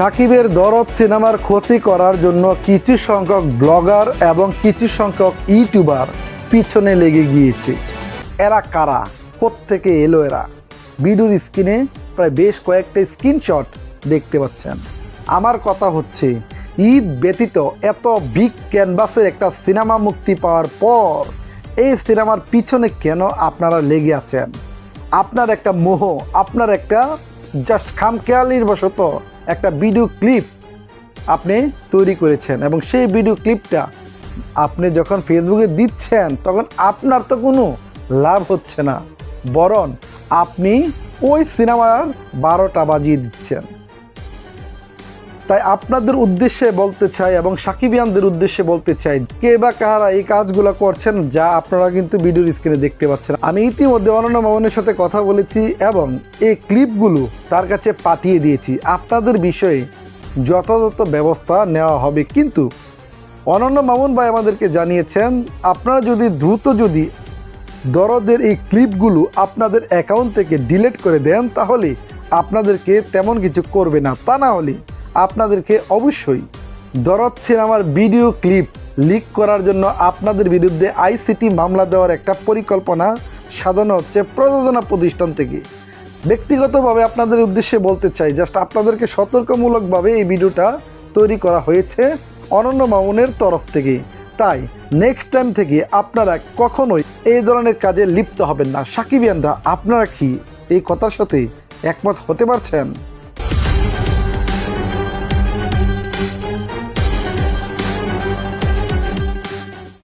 সাকিবের দরদ সিনেমার ক্ষতি করার জন্য কিছু সংখ্যক ব্লগার এবং কিছু সংখ্যক ইউটিউবার পিছনে লেগে গিয়েছে। এরা কারা? থেকে এলো এরা? ভিডিওর স্ক্রিনে প্রায় বেশ কয়েকটা স্ক্রিনশট দেখতে পাচ্ছেন। আমার কথা হচ্ছে, ঈদ ব্যতীত এত বিগ ক্যানভাসের একটা সিনেমা মুক্তি পাওয়ার পর এই সিনেমার পিছনে কেন আপনারা লেগে আছেন? আপনার একটা মোহ, আপনার একটা জাস্ট খামখেয়ালির বশত একটা ভিডিও ক্লিপ আপনি তৈরি করেছেন এবং সেই ভিডিও ক্লিপটা আপনি যখন ফেসবুকে দিচ্ছেন, তখন আপনার তো কোনো লাভ হচ্ছে না। বরং আপনি ওই সিনেমার বারোটা বাজিয়ে দিচ্ছেন। তাই আপনাদের উদ্দেশ্যে বলতে চাই এবং সাকিবিয়ানদের উদ্দেশ্যে বলতে চাই, কে বা কারা এই কাজগুলো করছেন যা আপনারা কিন্তু ভিডিওর স্ক্রিনে দেখতে পাচ্ছেন। আমি ইতিমধ্যে অনন্য মামনের সাথে কথা বলেছি এবং এই ক্লিপগুলো তার কাছে পাঠিয়ে দিয়েছি। আপনাদের বিষয়ে যথাযথ ব্যবস্থা নেওয়া হবে। কিন্তু অনন্য মামুন ভাই আমাদেরকে জানিয়েছেন, আপনারা যদি দ্রুত যদি দরদের এই ক্লিপগুলো আপনাদের অ্যাকাউন্ট থেকে ডিলিট করে দেন, তাহলে আপনাদেরকে তেমন কিছু করবে না। তা না হলে আপনাদেরকে অবশ্যই দরদ সিনেমার ভিডিও ক্লিপ লিক করার জন্য আপনাদের বিরুদ্ধে আইসিটি মামলা দেওয়ার একটা পরিকল্পনা সাজানো হচ্ছে প্রযোজনা প্রতিষ্ঠান থেকে। ব্যক্তিগতভাবে আপনাদের উদ্দেশ্যে বলতে চাই জাস্ট আপনাদেরকে সতর্কমূলকভাবে এই ভিডিওটা তৈরি করা হয়েছে অনন্য মামুনের তরফ থেকে। তাই নেক্সট টাইম থেকে আপনারা কখনোই এই ধরনের কাজে লিপ্ত হবেন না। সাকিবিয়ানরা আপনারা কি এই কথার সাথে একমত হতে পারছেন?